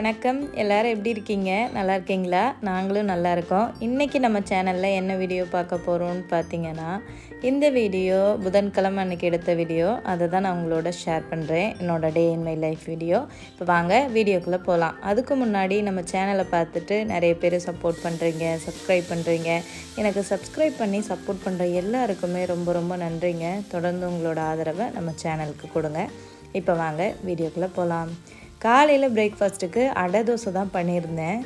வணக்கம். எல்லாரும் எப்படி இருக்கீங்க? நல்லா இருக்கீங்களா? நாங்களும் நல்லா இருக்கோம். இன்றைக்கி நம்ம சேனலில் என்ன வீடியோ பார்க்க போகிறோம்னு பார்த்தீங்கன்னா இந்த வீடியோ புதன்கிழமை அன்றைக்கி எடுத்த வீடியோ அதை தான் நான் உங்களோட ஷேர் பண்ணுறேன் என்னோட day in my life video இப்போ வாங்க வீடியோக்குள்ளே போகலாம் அதுக்கு முன்னாடி நம்ம சேனலை பார்த்துட்டு நிறைய பேர் சப்போர்ட் பண்ணுறீங்க சப்ஸ்கிரைப் பண்ணுறீங்க எனக்கு சப்ஸ்கிரைப் பண்ணி சப்போர்ட் பண்ணுற எல்லாருக்குமே ரொம்ப ரொம்ப நன்றிங்க. தொடர்ந்து உங்களோட ஆதரவை நம்ம சேனலுக்கு கொடுங்க. இப்போ வாங்க வீடியோக்குள்ளே போகலாம் காலையில் பிரேக்ஃபாஸ்ட்டுக்கு அடை தோசை தான் பண்ணியிருந்தேன்.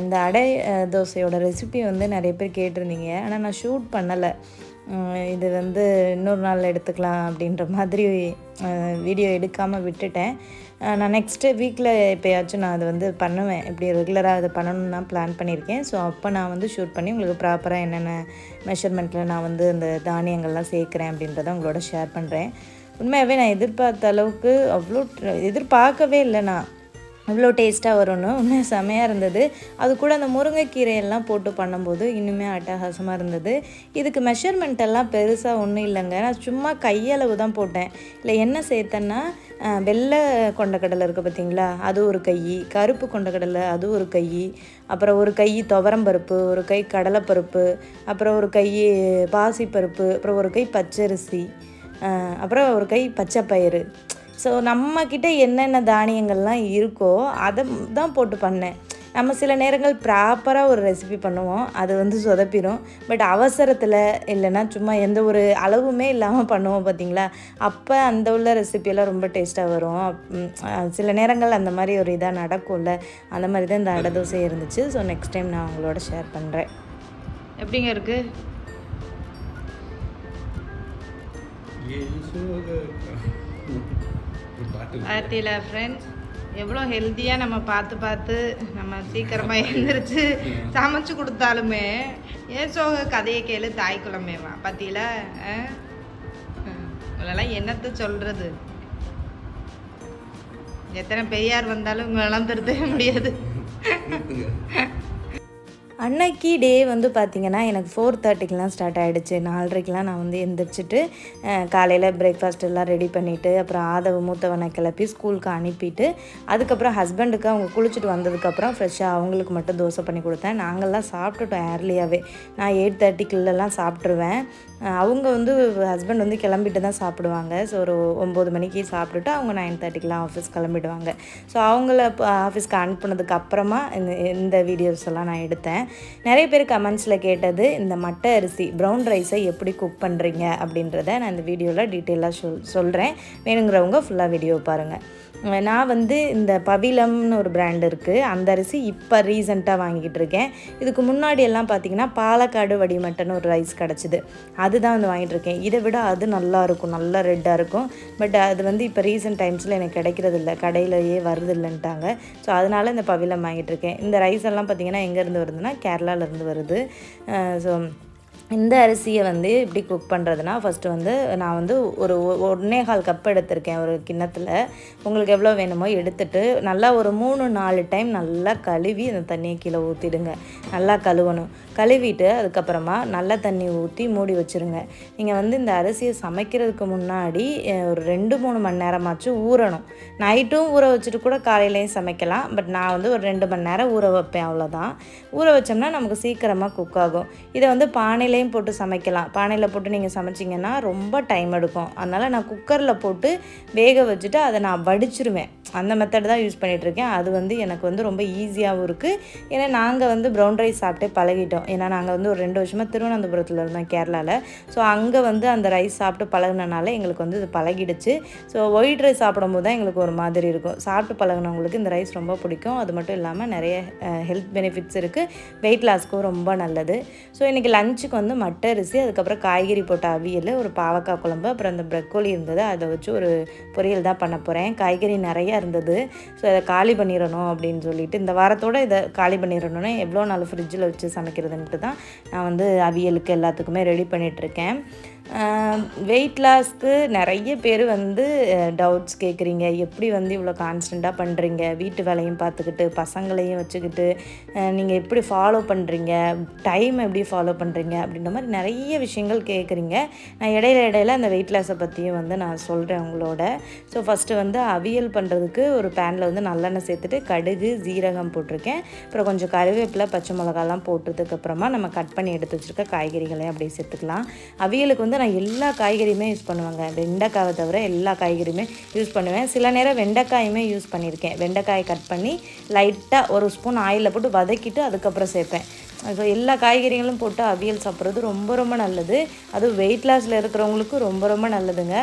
இந்த அடை தோசையோட ரெசிபி வந்து நிறைய பேர் கேட்டிருந்தீங்க. ஆனால் நான் ஷூட் பண்ணலை. இது வந்து இன்னொரு நாள் எடுத்துக்கலாம் அப்படின்ற மாதிரி வீடியோ எடுக்காமல் விட்டுட்டேன். நான் நெக்ஸ்ட்டு வீக்கில் எப்போயாச்சும் நான் அதை வந்து பண்ணுவேன். இப்படி ரெகுலராக அதை பண்ணணும்னு தான் பிளான் பண்ணியிருக்கேன். ஸோ அப்போ நான் வந்து ஷூட் பண்ணி உங்களுக்கு ப்ராப்பராக என்னென்ன மெஷர்மெண்ட்டில் நான் வந்து இந்த தானியங்கள்லாம் சேர்க்குறேன் அப்படின்றத உங்களோட ஷேர் பண்ணுறேன் உண்மையாகவே நான் எதிர்பார்த்த அளவுக்கு அவ்வளோ எதிர்பார்க்கவே இல்லை நான். இவ்வளோ டேஸ்ட்டாக வரும்னு. உண்மை செமையாக இருந்தது. அது கூட அந்த முருங்கைக்கீரையெல்லாம் போட்டு பண்ணும்போது இன்னுமே அட்டகாசமாக இருந்தது. இதுக்கு மெஷர்மெண்ட் எல்லாம் பெருசாக ஒன்றும் இல்லைங்க. நான் சும்மா கையளவு தான் போட்டேன். இல்லை என்ன சேர்த்தேன்னா வெள்ளை கொண்டக்கடலை இருக்குது பார்த்தீங்களா? அது ஒரு கை கருப்பு கொண்டக்கடலை அது ஒரு கை அப்புறம் ஒரு கை துவரம்பருப்பு ஒரு கை கடலைப்பருப்பு அப்புறம் ஒரு கை பாசிப்பருப்பு அப்புறம் ஒரு கை பச்சரிசி அப்புறம் ஒரு கை பச்சை பயிறு ஸோ நம்மக்கிட்ட என்னென்ன தானியங்கள்லாம் இருக்கோ அதை தான் போட்டு பண்ணேன். நம்ம சில நேரங்கள் ப்ராப்பராக ஒரு ரெசிபி பண்ணுவோம் அது வந்து சொதப்பிடும் பட் அவசரத்தில் இல்லைன்னா சும்மா எந்த ஒரு அளவுமே இல்லாமல் பண்ணுவோம் பார்த்தீங்களா அப்போ அந்த உள்ள ரெசிபியெல்லாம் ரொம்ப டேஸ்ட்டாக வரும். சில நேரங்கள் அந்த மாதிரி ஒரு இதாக நடக்கும்ல அந்த மாதிரி தான் இந்த அடை தோசை இருந்துச்சு. ஸோ நெக்ஸ்ட் டைம் நான் உங்களோட ஷேர் பண்ணுறேன் எப்படிங்க இருக்குது பார்த்தீங்களா ஃப்ரெண்ட்ஸ் எவ்வளோ ஹெல்த்தியாக நம்ம பார்த்து பார்த்து நம்ம சீக்கிரமாக எழுந்திரிச்சு சமைச்சு கொடுத்தாலுமே ஏன் சோக கதையை கேளு தாய் குழம்பேவா பார்த்தீங்களா உங்களெல்லாம் என்னத்தை சொல்கிறது எத்தனை பெரியார் வந்தாலும் இவங்களெல்லாம் திருத்தவே முடியாது. அன்னைக்கு டே வந்து பார்த்திங்கன்னா எனக்கு ஃபோர் தேர்ட்டிக்கெலாம் ஸ்டார்ட் ஆகிடுச்சு நாலரைக்கெலாம் நான் வந்து எந்திரிச்சிட்டு காலையில் பிரேக்ஃபாஸ்ட் எல்லாம் ரெடி பண்ணிவிட்டு அப்புறம் ஆதவ மூத்தவனை கிளப்பி ஸ்கூலுக்கு அனுப்பிட்டு அதுக்கப்புறம் ஹஸ்பண்டுக்கு அவங்க குளிச்சுட்டு வந்ததுக்கப்புறம் ஃப்ரெஷ்ஷாக அவங்களுக்கு மட்டும் தோசை பண்ணி கொடுத்தேன். நாங்கள்லாம் சாப்பிட்டுட்டோம் ஏர்லியாகவே நான் எயிட் தேர்ட்டிக்குள்ளெல்லாம் சாப்பிட்ருவேன் அவங்க வந்து ஹஸ்பண்ட் வந்து கிளம்பிட்டு தான் சாப்பிடுவாங்க. ஸோ ஒரு ஒம்பது மணிக்கு சாப்பிட்டுட்டு அவங்க நைன் தேர்ட்டிக்கெலாம் ஆஃபீஸ் கிளம்பிடுவாங்க. ஸோ அவங்கள ஆஃபீஸ்க்கு அனுப்புனதுக்கு அப்புறமா இந்த இந்த வீடியோஸ் எல்லாம் நான் எடுத்தேன். நிறைய பேர் கமெண்ட்ஸில் கேட்டது இந்த மட்டை அரிசி ப்ரௌன் ரைஸை எப்படி குக் பண்ணுறீங்க அப்படின்றத நான் இந்த வீடியோவில் டீட்டெயிலாக சொல் சொல்கிறேன் வேணுங்கிறவங்க ஃபுல்லாக வீடியோ பாருங்கள் நான் வந்து இந்த பவிலம்னு ஒரு பிராண்ட் இருக்குது அந்த அரிசி இப்போ ரீசெண்டாக வாங்கிட்டு இருக்கேன். இதுக்கு முன்னாடி எல்லாம் பார்த்தீங்கன்னா பாலக்காடு வடிமட்டன்னு ஒரு ரைஸ் கிடச்சிது. அதுதான் வந்து வாங்கிட்டு இருக்கேன். இதை விட அது நல்லா இருக்கும். நல்லா ரெட்டாக இருக்கும். பட் அது வந்து இப்போ ரீசெண்ட் டைம்ஸில் எனக்கு கிடைக்கிறது இல்லை. கடையிலேயே வருது இல்லைன்ட்டாங்க. ஸோ அதனால இந்த பவிலம் வாங்கிட்டு இருக்கேன். இந்த ரைஸ் எல்லாம் பார்த்தீங்கன்னா எங்கேருந்து வருதுன்னா கேரளாவிலேருந்து வருது. ஸோ இந்த அரிசியை வந்து எப்படி குக் பண்ணுறதுனா ஃபஸ்ட்டு வந்து நான் வந்து ஒரு ஒ- ஒன்னே கால் கப் எடுத்திருக்கேன் ஒரு கிண்ணத்தில். உங்களுக்கு எவ்வளோ வேணுமோ எடுத்துட்டு நல்லா ஒரு மூணு நாலு டைம் நல்லா கழுவி அந்த தண்ணியை கீழே ஊற்றிடுங்க நல்லா கழுவணும். கழுவிட்டு அதுக்கப்புறமா நல்ல தண்ணி ஊற்றி மூடி வச்சுருங்க. நீங்கள் வந்து இந்த அரிசியை சமைக்கிறதுக்கு முன்னாடி ஒரு ரெண்டு மூணு மணி நேரமாச்சும் ஊறணும். நைட்டும் ஊற வச்சுட்டு கூட காலையிலையும் சமைக்கலாம். பட் நான் வந்து ஒரு ரெண்டு மணி நேரம் ஊற வைப்பேன் அவ்வளோதான் ஊற வச்சோம்னா நமக்கு சீக்கிரமாக குக் ஆகும். இதை வந்து பானையிலையும் போட்டு சமைக்கலாம். பானையில் போட்டு நீங்கள் சமைச்சிங்கன்னா ரொம்ப டைம் எடுக்கும். அதனால் நான் குக்கரில் போட்டு வேக வச்சுட்டு அதை நான் வடிச்சிருவேன். அந்த மெத்தட் தான் யூஸ் பண்ணிகிட்ருக்கேன் இருக்கேன் அது வந்து எனக்கு வந்து ரொம்ப ஈஸியாகவும் இருக்குது ஏன்னா நாங்கள் வந்து ப்ரௌன் ரைஸ் சாப்பிட்டே பழகிட்டோம். ஏன்னா நாங்கள் வந்து ஒரு ரெண்டு வருஷமாக திருவனந்தபுரத்தில் இருந்தோம் கேரளாவில் ஸோ அங்கே வந்து அந்த ரைஸ் சாப்பிட்டு பழகினனால எங்களுக்கு வந்து இது பழகிடுச்சு. ஸோ ஒயிட் ரைஸ் சாப்பிடும்போது தான் எங்களுக்கு ஒரு மாதிரி இருக்கும். சாப்பிட்டு பழகுனவங்களுக்கு இந்த ரைஸ் ரொம்ப பிடிக்கும். அது மட்டும் இல்லாமல் நிறைய ஹெல்த் பெனிஃபிட்ஸ் இருக்குது வெயிட் லாஸ்க்கும் ரொம்ப நல்லது. ஸோ இன்றைக்கி லஞ்சுக்கு வந்து மட்டை அரிசி அதுக்கப்புறம் காய்கறி போட்ட அவியல் ஒரு பாவக்காய் குழம்பு அப்புறம் அந்த ப்ரக்கோலி இருந்தது. அதை வச்சு ஒரு பொரியல் தான் பண்ண போகிறேன் காய்கறி நிறையா இருந்தது. ஸோ இதை காலி பண்ணிடணும் அப்படின்னு சொல்லிட்டு இந்த வாரத்தோட இதை காலி பண்ணிடணும்னு எவ்வளோ நாள் ஃப்ரிட்ஜில் வச்சு சமைக்கிறதுன்ட்டு தான் நான் வந்து அவியலுக்கு எல்லாத்துக்குமே ரெடி பண்ணிகிட்ருக்கேன் வெயிட் லாஸ்க்கு நிறைய பேர் வந்து டவுட்ஸ் கேட்குறீங்க எப்படி வந்து இவ்வளோ கான்ஸ்டண்ட்டாக பண்ணுறீங்க வீட்டு வேலையும் பார்த்துக்கிட்டு பசங்களையும் வச்சுக்கிட்டு நீங்கள் எப்படி ஃபாலோ பண்ணுறீங்க டைம் எப்படி ஃபாலோ பண்ணுறீங்க அப்படின்ற மாதிரி நிறைய விஷயங்கள் கேட்குறீங்க நான் இடையில இடையில அந்த வெயிட் லாஸை பற்றியும் வந்து நான் சொல்கிறேன் உங்களோட. ஸோ ஃபஸ்ட்டு வந்து அவியல் பண்ணுறதுக்கு ஒரு பேனில் வந்து நல்லெண்ணெய் சேர்த்துட்டு கடுகு ஜீரகம் போட்டிருக்கேன். அப்புறம் கொஞ்சம் கருவேப்பிலை பச்சை மிளகாலாம் போட்டதுக்கப்புறமா நம்ம கட் பண்ணி எடுத்து வச்சுருக்க காய்கறிகளையும் அப்படியே சேர்த்துக்கலாம். அவியலுக்கு வந்து நான் எல்லா காய்கறியுமே யூஸ் பண்ணுவேங்க. வெண்டைக்காவை தவிர எல்லா காய்கறியுமே யூஸ் பண்ணுவேன். சில நேரம் வெண்டைக்காயுமே யூஸ் பண்ணியிருக்கேன். வெண்டைக்காயை கட் பண்ணி லைட்டாக ஒரு ஸ்பூன் ஆயிலில் போட்டு வதக்கிட்டு அதுக்கப்புறம் சேர்ப்பேன். ஸோ எல்லா காய்கறிகளும் போட்டு அவியல் சாப்பிட்றது ரொம்ப ரொம்ப நல்லது. அதுவும் வெயிட் லாஸில் இருக்கிறவங்களுக்கு ரொம்ப ரொம்ப நல்லதுங்க.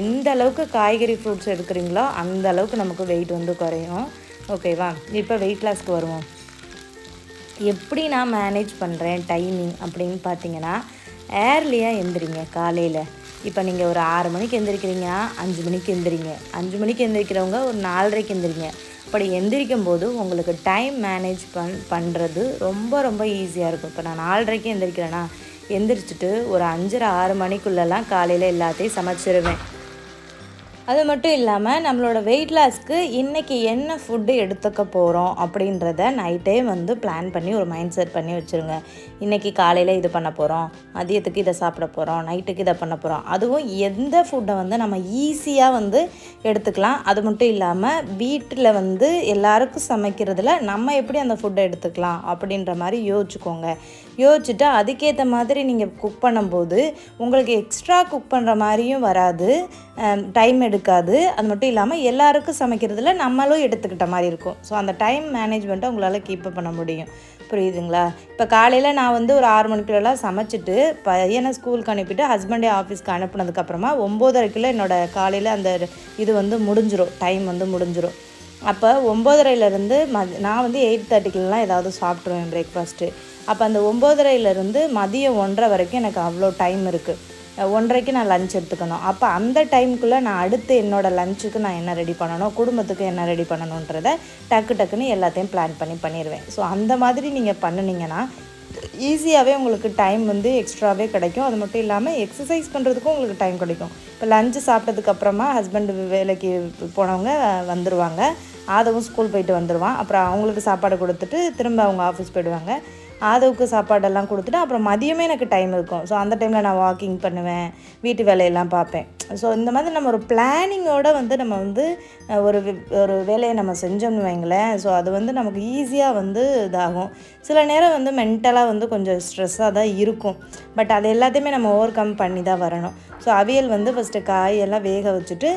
எந்த அளவுக்கு காய்கறி ஃப்ரூட்ஸ் எடுக்கிறீங்களோ அந்த அளவுக்கு நமக்கு வெயிட் வந்து குறையும். ஓகேவா இப்போ வெயிட் லாஸ்க்கு வருவோம். எப்படி நான் மேனேஜ் பண்ணுறேன் டைமிங் அப்படின்னு பார்த்தீங்கன்னா ஏர்லியாக எந்திரிங்க காலையில். இப்போ நீங்கள் ஒரு ஆறு மணிக்கு எந்திரிக்கிறீங்கன்னா அஞ்சு மணிக்கு எந்திரிங்க. அஞ்சு மணிக்கு எந்திரிக்கிறவங்க ஒரு நாலரைக்கு எந்திரிங்க. அப்படி எந்திரிக்கும் போது உங்களுக்கு டைம் மேனேஜ் பண் பண்ணுறது ரொம்ப ரொம்ப ஈஸியாக இருக்கும். இப்போ நான் நாலரைக்கு எந்திரிக்கிறேன்னா எந்திரிச்சிட்டு ஒரு அஞ்சரை ஆறு மணிக்குள்ளெல்லாம் காலையில் எல்லாத்தையும் சமைச்சிருவேன். அது மட்டும் இல்லாமல் நம்மளோட வெயிட் லாஸ்க்கு இன்றைக்கி என்ன ஃபுட்டு எடுத்துக்க போகிறோம் அப்படின்றத நைட்டே வந்து பிளான் பண்ணி ஒரு மைண்ட் செட் பண்ணி வச்சுருங்க. இன்றைக்கி காலையில் இது பண்ண போகிறோம் மதியத்துக்கு இதை சாப்பிட போகிறோம் நைட்டுக்கு இதை பண்ண போகிறோம் அதுவும் எந்த ஃபுட்டை வந்து நம்ம ஈஸியாக வந்து எடுத்துக்கலாம். அது மட்டும் இல்லாமல் வீட்டில் வந்து எல்லாருக்கும் சமைக்கிறதுல நம்ம எப்படி அந்த ஃபுட்டை எடுத்துக்கலாம் அப்படின்ற மாதிரி யோசிச்சுக்கோங்க. யோசிச்சுட்டு அதுக்கேற்ற மாதிரி நீங்கள் குக் பண்ணும்போது உங்களுக்கு எக்ஸ்ட்ரா குக் பண்ணுற மாதிரியும் வராது. டைம் எடுக்காது. அது மட்டும் இல்லாமல் எல்லாருக்கும் சமைக்கிறதுல நம்மளும் எடுத்துக்கிட்ட மாதிரி இருக்கும். ஸோ அந்த டைம் மேனேஜ்மெண்ட்டை உங்களால் கீப்பப் பண்ண முடியும். புரியுதுங்களா? இப்போ காலையில் நான் வந்து ஒரு ஆறு மணிக்குள்ளெல்லாம் சமைச்சிட்டு பையனை ஸ்கூலுக்கு அனுப்பிட்டு ஹஸ்பண்டே ஆஃபீஸ்க்கு அனுப்புனதுக்கப்புறமா ஒம்போதரைக்குள்ளே என்னோடய காலையில் அந்த இது வந்து முடிஞ்சிடும் டைம் வந்து முடிஞ்சிடும் அப்போ ஒம்போதரையிலேருந்து ம நான் வந்து எயிட் தேர்ட்டிக்குலாம் ஏதாவது சாப்பிட்ருவேன் பிரேக்ஃபாஸ்ட்டு அப்போ அந்த ஒம்போதரையிலேருந்து மதியம் ஒன்றரை வரைக்கும் எனக்கு அவ்வளோ டைம் இருக்குது ஒன்றரைக்கு நான் லஞ்ச் எடுத்துக்கணும். அப்போ அந்த டைமுக்குள்ளே நான் அடுத்து என்னோடய லஞ்சுக்கு நான் என்ன ரெடி பண்ணணும் குடும்பத்துக்கு என்ன ரெடி பண்ணணுன்றத டக்கு டக்குன்னு எல்லாத்தையும் பிளான் பண்ணி பண்ணிடுவேன் ஸோ அந்த மாதிரி நீங்கள் பண்ணினீங்கன்னா ஈஸியாகவே உங்களுக்கு டைம் வந்து எக்ஸ்ட்ராவே கிடைக்கும். அது மட்டும் இல்லாமல் எக்ஸசைஸ் பண்ணுறதுக்கும் உங்களுக்கு டைம் கிடைக்கும். இப்போ லஞ்சு சாப்பிட்டதுக்கப்புறமா ஹஸ்பண்ட் வேலைக்கு போனவங்க வந்துடுவாங்க ஆதவும் ஸ்கூல் போயிட்டு வந்துடுவான் அப்புறம் அவங்களுக்கு சாப்பாடு கொடுத்துட்டு திரும்ப அவங்க ஆஃபீஸ் போயிடுவாங்க. ஆதவுக்கு சாப்பாடெல்லாம் கொடுத்துட்டு அப்புறம் மதியமே எனக்கு டைம் இருக்கும். ஸோ அந்த டைமில் நான் வாக்கிங் பண்ணுவேன். வீட்டு வேலையெல்லாம் பார்ப்பேன். ஸோ இந்த மாதிரி நம்ம ஒரு பிளானிங்கோடு வந்து நம்ம வந்து ஒரு ஒரு வேலையை நம்ம செஞ்சோம்னு வைங்களேன். ஸோ அது வந்து நமக்கு ஈஸியாக வந்து இதாகும். சில நேரம் வந்து மென்டலாக வந்து கொஞ்சம் ஸ்ட்ரெஸ்ஸாக தான் இருக்கும். பட் அது எல்லாத்தையுமே நம்ம ஓவர் கம் பண்ணி தான் வரணும். ஸோ அவியல் வந்து ஃபஸ்ட்டு காயெல்லாம் வேக வச்சுட்டு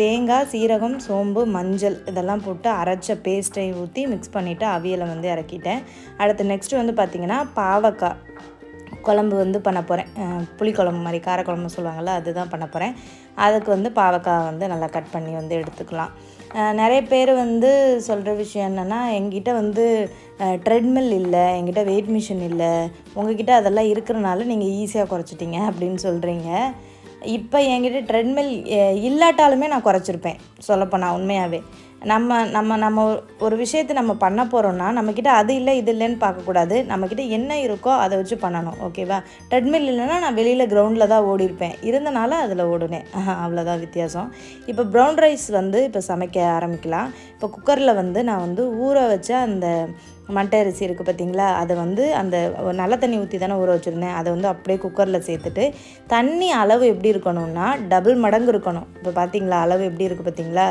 தேங்காய் சீரகம் சோம்பு மஞ்சள் இதெல்லாம் போட்டு அரைச்ச பேஸ்ட்டை ஊற்றி மிக்ஸ் பண்ணிவிட்டு அவியலை வந்து இறக்கிட்டேன். அடுத்து நெக்ஸ்ட்டு வந்து பார்த்திங்கன்னா பாவக்காய். குழம்பு வந்து பண்ண போகிறேன் புளிக்குழம்பு மாதிரி காரக்குழம்பு சொல்லுவாங்கள்ல அதுதான் பண்ண போகிறேன் அதுக்கு வந்து பாவக்காய் வந்து நல்லா கட் பண்ணி வந்து எடுத்துக்கலாம். நிறைய பேர் வந்து சொல்கிற விஷயம் என்னென்னா எங்கிட்ட வந்து ட்ரெட்மில் இல்லை எங்கிட்ட வெயிட் மிஷின் இல்லை உங்ககிட்ட அதெல்லாம் இருக்கிறனால நீங்கள் ஈஸியாக குறைச்சிட்டிங்க அப்படின்னு சொல்கிறீங்க இப்போ என்கிட்ட ட்ரெட்மில் இல்லாட்டாலுமே நான் குறைச்சிருப்பேன் சொல்லப்போனால் உண்மையாகவே நம்ம நம்ம நம்ம ஒரு விஷயத்தை நம்ம பண்ண போகிறோம்னா நம்மக்கிட்ட அது இல்லை இது இல்லைன்னு பார்க்கக்கூடாது. நம்மக்கிட்ட என்ன இருக்கோ அதை வச்சு பண்ணணும் ஓகேவா? ட்ரெட்மில் இல்லைன்னா நான் வெளியில் கிரவுண்டில் தான் ஓடிருப்பேன் இருந்தனால அதில் ஓடுனேன். அவ்வளோதான் வித்தியாசம். இப்போ ப்ரௌன் ரைஸ் வந்து இப்போ சமைக்க ஆரம்பிக்கலாம். இப்போ குக்கரில் வந்து நான் வந்து ஊற வச்ச அந்த மட்டை அரிசி இருக்குது பார்த்தீங்களா? அதை வந்து அந்த நல்ல தண்ணி ஊற்றி தானே ஊற வச்சுருந்தேன். அதை வந்து அப்படியே குக்கரில் சேர்த்துட்டு தண்ணி அளவு எப்படி இருக்கணும்னா டபுள் மடங்கு இருக்கணும். இப்போ பார்த்தீங்களா? அளவு எப்படி இருக்குது பார்த்தீங்களா?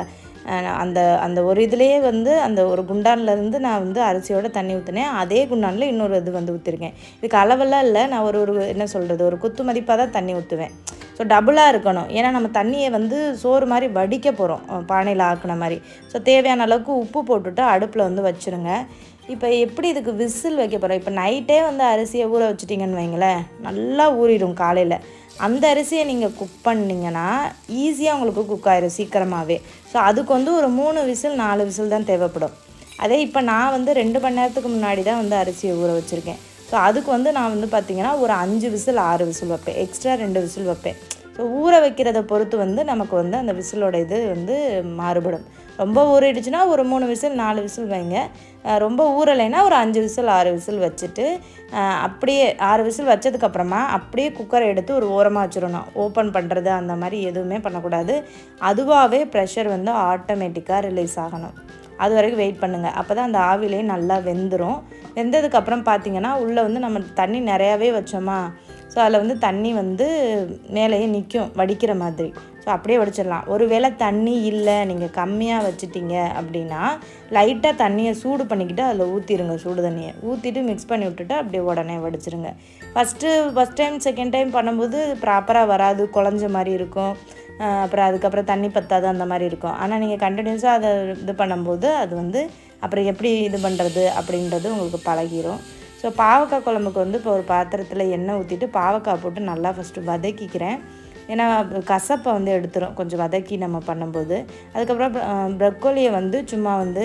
அந்த அந்த ஒரு இதுலேயே வந்து அந்த ஒரு குண்டான்லேருந்து நான் வந்து அரிசியோட தண்ணி ஊற்றினேன் அதே குண்டானில் இன்னொரு இது வந்து ஊற்றிருக்கேன் இதுக்கு அளவெல்லாம் இல்லை. நான் ஒரு ஒரு என்ன சொல்கிறது ஒரு குத்து மதிப்பாக தான் தண்ணி ஊற்றுவேன் ஸோ டபுளாக இருக்கணும். ஏன்னா நம்ம தண்ணியை வந்து சோறு மாதிரி வடிக்க போகிறோம் பானையில் ஆக்கின மாதிரி. ஸோ தேவையான அளவுக்கு உப்பு போட்டுட்டு அடுப்பில் வந்து வச்சுருங்க. இப்போ எப்படி இதுக்கு விசில் வைக்க போகிறோம் இப்போ நைட்டே வந்து அரிசியை ஊற வச்சிட்டிங்கன்னு வைங்களேன். நல்லா ஊறிடும் காலையில். அந்த அரிசியை நீங்கள் குக் பண்ணிங்கன்னா ஈஸியாக உங்களுக்கு குக் ஆயிரும் சீக்கிரமாகவே ஸோ அதுக்கு வந்து ஒரு மூணு விசில் நாலு விசில் தான் தேவைப்படும். அதே இப்போ நான் வந்து ரெண்டு மணி நேரத்துக்கு முன்னாடி தான் வந்து அரிசியை ஊற வச்சுருக்கேன். ஸோ அதுக்கு வந்து நான் வந்து பார்த்திங்கன்னா ஒரு அஞ்சு விசில் ஆறு விசில் வைப்பேன். எக்ஸ்ட்ரா ரெண்டு விசில் வைப்பேன். ஸோ ஊற வைக்கிறத பொறுத்து வந்து நமக்கு வந்து அந்த விசிலோட இது வந்து மாறுபடும். ரொம்ப ஊறிடுச்சுன்னா ஒரு மூணு விசில் நாலு விசில் வைங்க. ரொம்ப ஊறலைன்னா ஒரு அஞ்சு விசில் ஆறு விசில் வச்சுட்டு அப்படியே ஆறு விசில் வச்சதுக்கப்புறமா அப்படியே குக்கரை எடுத்து ஒரு ஓரமாக வச்சிடணும். ஓப்பன் பண்ணுறது அந்த மாதிரி எதுவுமே பண்ணக்கூடாது. அதுவாகவே ப்ரெஷர் வந்து ஆட்டோமேட்டிக்காக ரிலீஸ் ஆகணும். அது வரைக்கும் வெயிட் பண்ணுங்கள் அப்போ தான் அந்த ஆவிலே நல்லா வெந்துடும் வெந்ததுக்கப்புறம் பார்த்தீங்கன்னா உள்ளே வந்து நம்ம தண்ணி நிறையாவே வச்சோமா? ஸோ அதில் வந்து தண்ணி வந்து மேலேயே நிற்கும் வடிக்கிற மாதிரி. ஸோ அப்படியே வடிச்சிடலாம். ஒருவேளை தண்ணி இல்லை நீங்கள் கம்மியாக வச்சுட்டீங்க அப்படின்னா லைட்டாக தண்ணியை சூடு பண்ணிக்கிட்டு அதில் ஊற்றிடுங்க சூடு தண்ணியை. ஊற்றிட்டு மிக்ஸ் பண்ணி விட்டுட்டு அப்படியே உடனே வடிச்சிருங்க. First first time second time பண்ணும்போது ப்ராப்பராக வராது குழஞ்ச மாதிரி இருக்கும். அப்புறம் அதுக்கப்புறம் தண்ணி பத்தாது அந்த மாதிரி இருக்கும். ஆனால் நீங்கள் கண்டினியூஸாக அதை இது பண்ணும்போது அது வந்து அப்புறம் எப்படி இது பண்ணுறது அப்படின்றது உங்களுக்கு பழகிரும். ஸோ பாவக்காய் குழம்புக்கு வந்து இப்போ ஒரு பாத்திரத்தில் எண்ணெய் ஊற்றிட்டு பாவக்காய் போட்டு நல்லா ஃபஸ்ட்டு வதக்கிக்கிறேன். ஏன்னா கசப்பை வந்து எடுத்துரும் கொஞ்சம் வதக்கி நம்ம பண்ணும்போது. அதுக்கப்புறம் ப்ரக்கோலியை வந்து சும்மா வந்து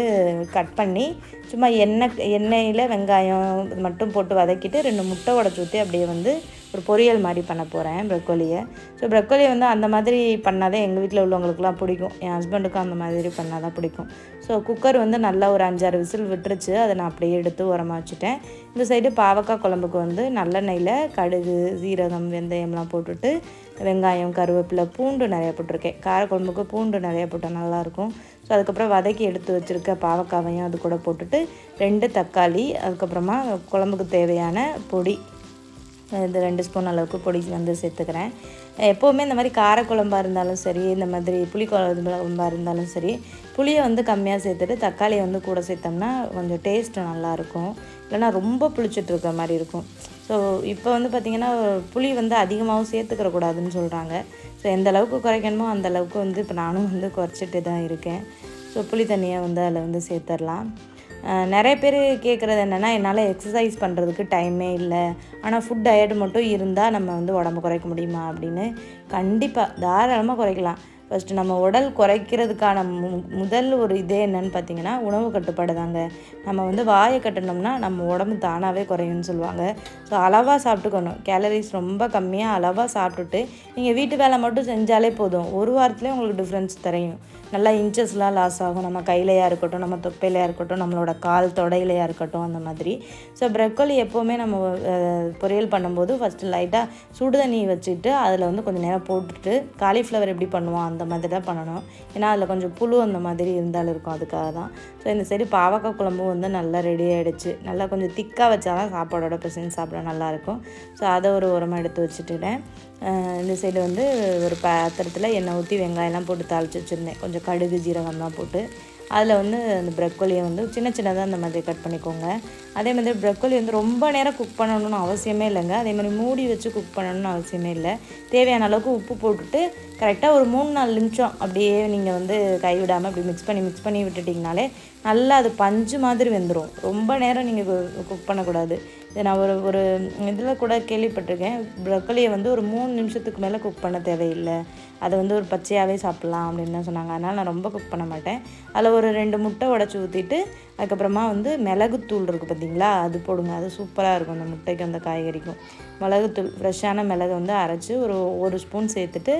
கட் பண்ணி சும்மா எண்ணெய் எண்ணெயில் வெங்காயம் மட்டும் போட்டு வதக்கிட்டு ரெண்டு முட்டை உடச்சி ஊற்றி அப்படியே வந்து ஒரு பொரியல் மாதிரி பண்ண போகிறேன் ப்ரக்கோலியை. ஸோ ப்ரக்கோலியை வந்து அந்த மாதிரி பண்ணாதே எங்கள் வீட்டில் உள்ளவங்களுக்குலாம் பிடிக்கும். என் ஹஸ்பண்டுக்கும் அந்த மாதிரி பண்ணால் தான் பிடிக்கும். ஸோ குக்கர் வந்து நல்லா ஒரு அஞ்சாறு விசில் விட்டுருச்சு. அதை நான் அப்படியே எடுத்து உரமாக வச்சுட்டேன். இந்த சைடு பாவக்காய் குழம்புக்கு வந்து நல்லெண்ணெயில் கடுகு சீரகம் வெந்தயம்லாம் போட்டுட்டு வெங்காயம் கருவேப்பிலை பூண்டு நிறையா போட்டிருக்கேன். காரக்குழம்புக்கு பூண்டு நிறையா போட்டால் நல்லாயிருக்கும். ஸோ அதுக்கப்புறம் வதக்கி எடுத்து வச்சுருக்க பாவக்காவையும் அது கூட போட்டுட்டு ரெண்டு தக்காளி அதுக்கப்புறமா குழம்புக்கு தேவையான பொடி இது ரெண்டு ஸ்பூன் அளவுக்கு பொடி வந்து சேர்த்துக்கிறேன். எப்போவுமே இந்த மாதிரி காரக்குழம்பாக இருந்தாலும் சரி இந்த மாதிரி புளி குழம்பாக இருந்தாலும் சரி புளியை வந்து கம்மியாக சேர்த்துட்டு தக்காளியை வந்து கூட சேர்த்தோம்னா கொஞ்சம் டேஸ்ட்டு நல்லாயிருக்கும் இல்லைன்னா ரொம்ப புளிச்சிட்ருக்க மாதிரி இருக்கும். ஸோ இப்போ வந்து பார்த்திங்கன்னா புளி வந்து அதிகமாகவும் சேர்த்துக்கிற கூடாதுன்னு சொல்கிறாங்க ஸோ எந்த அளவுக்கு குறைக்கணுமோ அந்த அளவுக்கு வந்து இப்போ நானும் வந்து குறைச்சிட்டு தான் இருக்கேன். ஸோ புளி தண்ணியை வந்து அதில் வந்து சேர்த்துடலாம். நிறைய பேர் கேட்குறது என்னென்னா என்னால் எக்ஸசைஸ் பண்ணுறதுக்கு டைமே இல்லை. ஆனால் ஃபுட் டயட் மட்டும் இருந்தால் நம்ம வந்து உடம்பு குறைக்க முடியுமா அப்படின்னு கண்டிப்பாக தாராளமாக குறைக்கலாம். ஃபஸ்ட்டு நம்ம உடல் குறைக்கிறதுக்கான மு முதல் ஒரு இதே என்னன்னு பார்த்தீங்கன்னா உணவு கட்டுப்பாடு தாங்க. நம்ம வந்து வாயை கட்டினோம்னா நம்ம உடம்பு தானாகவே குறையும்னு சொல்லுவாங்க. ஸோ அளவாக சாப்பிட்டுக்கணும். கேலரிஸ் ரொம்ப கம்மியாக அளவாக சாப்பிட்டுட்டு நீங்கள் வீட்டு வேலை மட்டும் செஞ்சாலே போதும். ஒரு வாரத்துலேயே உங்களுக்கு டிஃப்ரென்ஸ் தெரியும். நல்லா இன்ச்சஸ்லாம் லாஸ் ஆகும். நம்ம கையிலையாக இருக்கட்டும் நம்ம தொப்பையிலையாக இருக்கட்டும் நம்மளோட கால் தொடையிலையாக இருக்கட்டும் அந்த மாதிரி. ஸோ ப்ரெக்கோலி எப்போவுமே நம்ம பொரியல் பண்ணும்போது ஃபஸ்ட்டு லைட்டாக சுடு தண்ணி வச்சுட்டு அதில் வந்து கொஞ்சம் நேரம் போட்டுட்டு காலிஃப்ளவர் எப்படி பண்ணுவோம் அந்த மாதிரி தான் பண்ணணும். ஏன்னா அதில் கொஞ்சம் புழு அந்த மாதிரி இருந்தாலும் இருக்கும். அதுக்காக தான். ஸோ இந்த சைடு பாவக்காய் குழம்பும் வந்து நல்லா ரெடி ஆகிடுச்சு நல்லா கொஞ்சம் திக்காக வச்சாதான் சாப்பாடோட பிசைஞ்சு சாப்பிட நல்லாயிருக்கும். ஸோ அதை ஒரு உரமாக எடுத்து வச்சுட்டுட்டேன் இந்த சைடு வந்து ஒரு பாத்திரத்தில் எண்ணெய் ஊற்றி வெங்காயம்லாம் போட்டு தாளித்து வச்சுருந்தேன். கொஞ்சம் கடுகு ஜீரகம்லாம் போட்டு. அதில் வந்து அந்த ப்ரக்கோலியை வந்து சின்ன சின்னதாக அந்த மாதிரி கட் பண்ணிக்கோங்க. அதே மாதிரி ப்ரக்கோலி வந்து ரொம்ப நேரம் குக் பண்ணணும்னு அவசியமே இல்லைங்க. அதே மாதிரி மூடி வச்சு குக் பண்ணணும்னு அவசியமே இல்லை. தேவையான அளவுக்கு உப்பு போட்டுட்டு கரெக்டாக ஒரு மூணு நாலு நிமிஷம் அப்படியே நீங்கள் வந்து கைவிடாமல் அப்படி மிக்ஸ் பண்ணி மிக்ஸ் பண்ணி விட்டுட்டிங்கனாலே நல்லா அது பஞ்சு மாதிரி வெந்துடும் ரொம்ப நேரம் நீங்கள் குக் பண்ணக்கூடாது. இது நான் ஒரு ஒரு இதில் கூட கேள்விப்பட்டிருக்கேன். ப்ரொக்கோலியை வந்து ஒரு மூணு நிமிஷத்துக்கு மேலே குக் பண்ண தேவையில்லை. அதை வந்து ஒரு பச்சையாகவே சாப்பிட்லாம் அப்படின்னு சொன்னாங்க. அதனால் நான் ரொம்ப குக் பண்ண மாட்டேன். அதில் ஒரு ரெண்டு முட்டை உடச்சி ஊற்றிட்டு அதுக்கப்புறமா வந்து மிளகுத்தூள் இருக்குது பார்த்தீங்களா அது போடுங்க. அது சூப்பராக இருக்கும். அந்த முட்டைக்கும் அந்த காய்கறிக்கும். மிளகுத்தூள் ஃப்ரெஷ்ஷான மிளகு வந்து அரைச்சி ஒரு ஒரு ஸ்பூன் சேர்த்துட்டு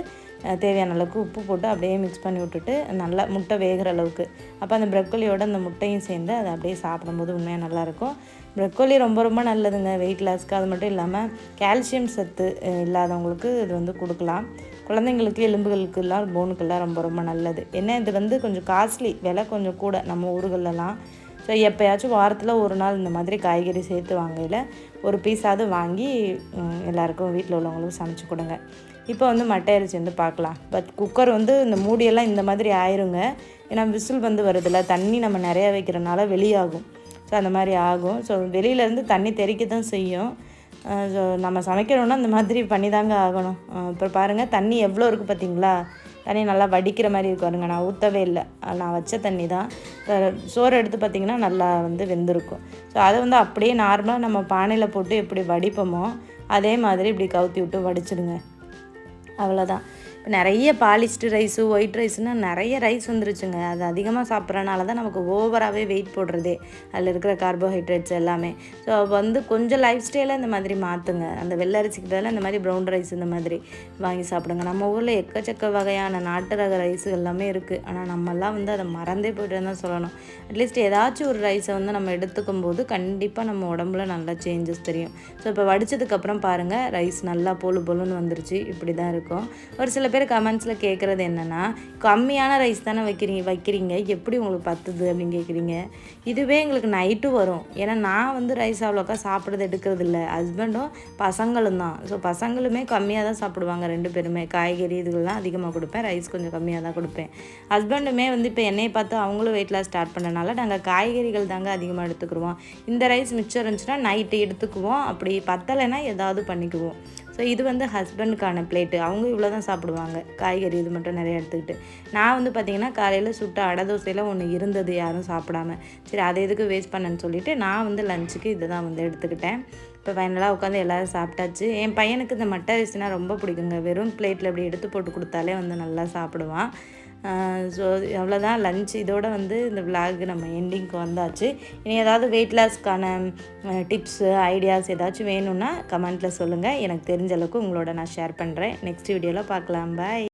தேவையான அளவுக்கு உப்பு போட்டு அப்படியே மிக்ஸ் பண்ணி விட்டுட்டு நல்லா முட்டை வேகிற அளவுக்கு. அப்போ அந்த ப்ரக்கோலியோட அந்த முட்டையும் சேர்ந்து அதை அப்படியே சாப்பிடும்போது உண்மையாக நல்லாயிருக்கும். ப்ரக்கோலி ரொம்ப ரொம்ப நல்லதுங்க. வெயிட் லாஸ்க்கு அது மட்டும் இல்லாமல் கால்சியம் சத்து இல்லாதவங்களுக்கு இது வந்து கொடுக்கலாம். குழந்தைங்களுக்கு எலும்புகளுக்கெல்லாம் போனுக்கெல்லாம் ரொம்ப ரொம்ப நல்லது. என்ன இது வந்து கொஞ்சம் காஸ்ட்லி விலை கொஞ்சம் கூட நம்ம ஊர்களெல்லாம். ஸோ எப்போயாச்சும் வாரத்தில் ஒரு நாள் இந்த மாதிரி காய்கறி சேர்த்து வாங்கையில் ஒரு பீஸாவது வாங்கி எல்லாருக்கும் வீட்டில் உள்ளவங்களுக்கும் சமைச்சு கொடுங்க. இப்போ வந்து மட்டை அரிசி வந்து பார்க்கலாம். பட் குக்கர் வந்து இந்த மூடியெல்லாம் இந்த மாதிரி ஆயிருங்க. ஏன்னா விசில் வந்து வருதில்ல தண்ணி நம்ம நிறையா வைக்கிறனால வெளியாகும். ஸோ அந்த மாதிரி ஆகும். ஸோ வெளியிலேருந்து தண்ணி தெறிக்க தான் செய்யும் ஸோ நம்ம சமைக்கணும்னா இந்த மாதிரி பண்ணி தாங்க ஆகணும் அப்புறம் பாருங்கள் தண்ணி எவ்வளோ இருக்குது பார்த்தீங்களா? தண்ணி நல்லா வடிக்கிற மாதிரி இருக்கும் பாருங்க. நான் ஊற்றவே இல்லை. நான் வச்ச தண்ணி தான். சோறு எடுத்து பார்த்திங்கன்னா நல்லா வந்து வெந்திருக்கும். ஸோ அதை வந்து அப்படியே நார்மலாக நம்ம பானையில் போட்டு எப்படி வடிப்போமோ அதே மாதிரி இப்படி கவுத்தி விட்டு வடிச்சிடுங்க. அவ்வளோதான் இப்போ நிறைய பாலிஸ்டு ரைஸு ஒயிட் ரைஸ்னால் நிறைய ரைஸ் வந்துருச்சுங்க. அது அதிகமாக சாப்பிட்றனால தான் நமக்கு ஓவராகவே வெயிட் போடுறதே. அதில் இருக்கிற கார்போஹைட்ரேட்ஸ் எல்லாமே. ஸோ வந்து கொஞ்சம் லைஃப் ஸ்டைலை இந்த மாதிரி மாற்றுங்க அந்த வெள்ளரிசிக்கு பதிலாக இந்த மாதிரி ப்ரௌன் ரைஸ் இந்த மாதிரி வாங்கி சாப்பிடுங்க. நம்ம ஊரில் எக்கச்சக்க வகையான நாட்டு ரக ரைஸ் எல்லாமே இருக்குது ஆனால் நம்மெல்லாம் வந்து அதை மறந்தே போய்ட்டு தான் சொல்லணும். அட்லீஸ்ட் ஏதாச்சும் ஒரு ரைஸை வந்து நம்ம எடுத்துக்கும் போது கண்டிப்பாக நம்ம உடம்புல நல்லா சேஞ்சஸ் தெரியும். ஸோ இப்போ வடித்ததுக்கப்புறம் பாருங்கள் ரைஸ் நல்லா போலு போலுன்னு வந்துருச்சு. இப்படி தான் இருக்கும். ஒரு சில பேர் கமெண்ட்ஸில் கேட்குறது என்னென்னா கம்மியான ரைஸ் தானே வைக்கிறீங்க வைக்கிறீங்க. எப்படி உங்களுக்கு பத்துது அப்படின்னு கேட்குறீங்க இதுவே எங்களுக்கு நைட்டு வரும். ஏன்னா நான் வந்து ரைஸ் அவ்வளோக்கா சாப்பிட்றது எடுக்கிறது இல்லை ஹஸ்பண்டும் பசங்களும் தான். ஸோ பசங்களுமே கம்மியாக தான் சாப்பிடுவாங்க ரெண்டு பேருமே. காய்கறி இதுகள்லாம் அதிகமாக கொடுப்பேன். ரைஸ் கொஞ்சம் கம்மியாக தான் கொடுப்பேன். ஹஸ்பண்டுமே வந்து இப்போ என்னையை பார்த்து அவங்களும் வெயிட் லாஸ் ஸ்டார்ட் பண்ணனால நாங்கள் காய்கறிகள் தாங்க அதிகமாக எடுத்துக்கிடுவோம் இந்த ரைஸ் மிச்சம் இருந்துச்சுன்னா நைட்டு எடுத்துக்குவோம். அப்படி பத்தலைன்னா ஏதாவது பண்ணிக்குவோம். ஸோ இது வந்து ஹஸ்பண்டுக்கான பிளேட்டு அவங்க இவ்வளோ தான் சாப்பிடுவாங்க. காய்கறி இது மட்டும் நிறைய எடுத்துக்கிட்டு. நான் வந்து பார்த்திங்கன்னா காலையில் சுட்ட அடை தோசையில் ஒன்று இருந்தது யாரும் சாப்பிடாம. சரி அதை எதுக்கு வேஸ்ட் பண்ணேன்னு சொல்லிவிட்டு நான் வந்து லஞ்சுக்கு இதை தான் வந்து எடுத்துக்கிட்டேன். இப்போ ஃபைனலாக உட்காந்து எல்லோரும் சாப்பிட்டாச்சு. என் பையனுக்கு இந்த மட்டை ரைஸ்னால் ரொம்ப பிடிக்குங்க. வெறும் பிளேட்டில் இப்படி எடுத்து போட்டு கொடுத்தாலே வந்து நல்லா சாப்பிடுவான். ஸோ அவ்வளோதான் லஞ்ச் இதோட வந்து இந்த விலாக் நம்ம எண்டிங்க்கு வந்தாச்சு. இனி ஏதாவது வெயிட் லாஸ்க்கான டிப்ஸு ஐடியாஸ் ஏதாச்சும் வேணும்னா கமெண்ட்டில் சொல்லுங்கள் எனக்கு தெரிஞ்ச அளவுக்கு உங்களோட நான் ஷேர் பண்ணுறேன் நெக்ஸ்ட் வீடியோவில் பார்க்கலாம். பாய்